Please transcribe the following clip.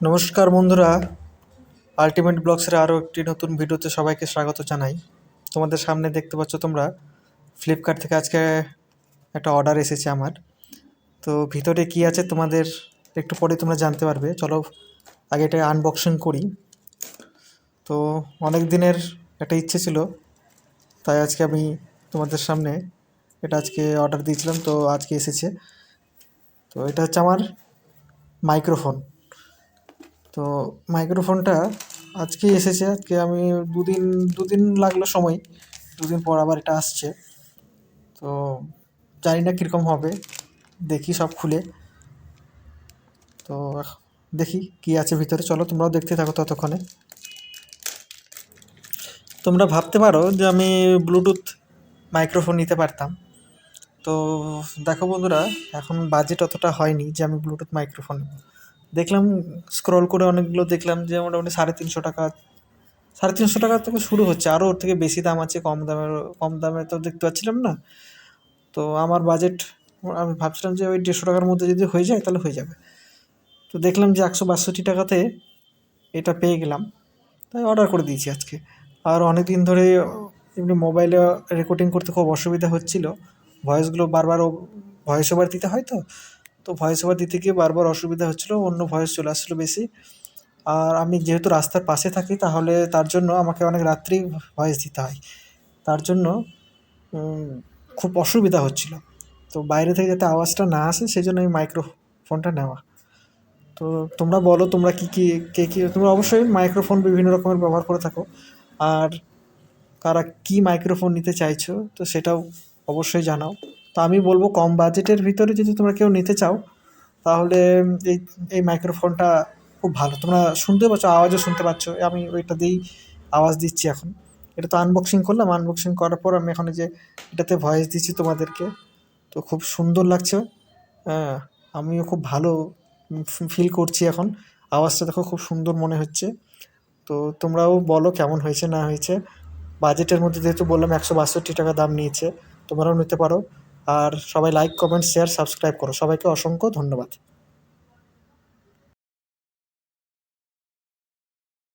নমস্কার বন্ধুরা আলটিমেট ব্লগসের আরও একটি নতুন ভিডিওতে সবাইকে স্বাগত জানাই। তোমাদের সামনে দেখতে পাচ্ছ তোমরা ফ্লিপকার্ট থেকে আজকে একটা অর্ডার এসেছে আমার। তো ভিতরে কি আছে তোমাদের একটু পরে তোমরা জানতে পারবে। চলো, আগে এটা আনবক্সিং করি। তো অনেক দিনের একটা ইচ্ছে ছিল, তাই আজকে আমি তোমাদের সামনে এটা আজকে অর্ডার দিয়েছিলাম, তো আজকে এসেছে। তো এটা হচ্ছে আমার মাইক্রোফোন তো মাইক্রোফোনটা আজকেই এসেছে, আজকে আমি দুদিন দুদিন লাগল সময়, দুদিন পর আবার এটা আসছে। তো জানি না কীরকম হবে, দেখি সব খুলে। তো দেখি কি আছে ভিতরে, চলো তোমরাও দেখতে থাকো ততক্ষণে। তোমরা ভাবতে পারো যে আমি ব্লুটুথ মাইক্রোফোন নিতে পারতাম। তো দেখো বন্ধুরা, এখন বাজেট অতটা হয়নি যে আমি ব্লুটুথ মাইক্রোফোন নেব। দেখলাম স্ক্রল করে অনেকগুলো দেখলাম যে মোটামুটি সাড়ে তিনশো টাকা, সাড়ে তিনশো টাকা থেকে শুরু হচ্ছে। আরও ওর থেকে বেশি দাম আছে, কম দামের কম দামে তো দেখতে পাচ্ছিলাম না। তো আমার বাজেট আমি ভাবছিলাম যে ওই দেড়শো টাকার মধ্যে যদি হয়ে যায় তাহলে হয়ে যাবে। তো দেখলাম যে একশো বাষট্টি টাকাতে এটা পেয়ে গেলাম। তাই অর্ডার করে দিয়েছি আজকে। আর অনেক দিন ধরে এমনি মোবাইলে রেকর্ডিং করতে খুব অসুবিধা হচ্ছিল। ভয়েসগুলো বারবার ভয়েস ওভার দিতে হয় তো? তো ভয়েস ওভার দিতে গিয়ে বারবার অসুবিধা হচ্ছিল, অন্য ভয়েস চলে আসছিল বেশি। আর আমি যেহেতু রাস্তার পাশে থাকি, তাহলে তার জন্য আমাকে অনেক রাত্রি ভয়েস দিতে হয়। তার জন্য খুব অসুবিধা হচ্ছিল। তো বাইরে থেকে যাতে আওয়াজটা না আসে সেই জন্য আমি মাইক্রোফোনটা নেওয়া। তো তোমরা বলো, তোমরা কী কী, কে, কী, তোমরা অবশ্যই মাইক্রোফোন বিভিন্ন রকমের ব্যবহার করে থাকো। আর কারা কী মাইক্রোফোন নিতে চাইছো, তো সেটাও অবশ্যই জানাও। তো আমি বলব কম বাজেটের ভিতরে যদি তোমরা কেউ নিতে চাও, তাহলে এই এই মাইক্রোফোনটা খুব ভালো। তোমরা শুনতে পাচ্ছ, আওয়াজও শুনতে পাচ্ছ। আমি ওইটা দিয়েই আওয়াজ দিচ্ছি এখন। এটা তো আনবক্সিং করলাম। আনবক্সিং করার পর আমি এখন যে এটাতে ভয়েস দিচ্ছি তোমাদেরকে। তো খুব সুন্দর লাগছে। হ্যাঁ আমিও খুব ভালো ফিল করছি এখন। আওয়াজটা দেখো খুব সুন্দর মনে হচ্ছে। তো তোমরাও বলো কেমন হয়েছে, না হয়েছে। বাজেটের মধ্যে যেহেতু বললাম একশো বাষট্টি টাকা দাম নিয়েছে, তোমরাও নিতে পারো। আর সবাই লাইক কমেন্ট শেয়ার সাবস্ক্রাইব করো। সবাইকে অসংখ্য ধন্যবাদ।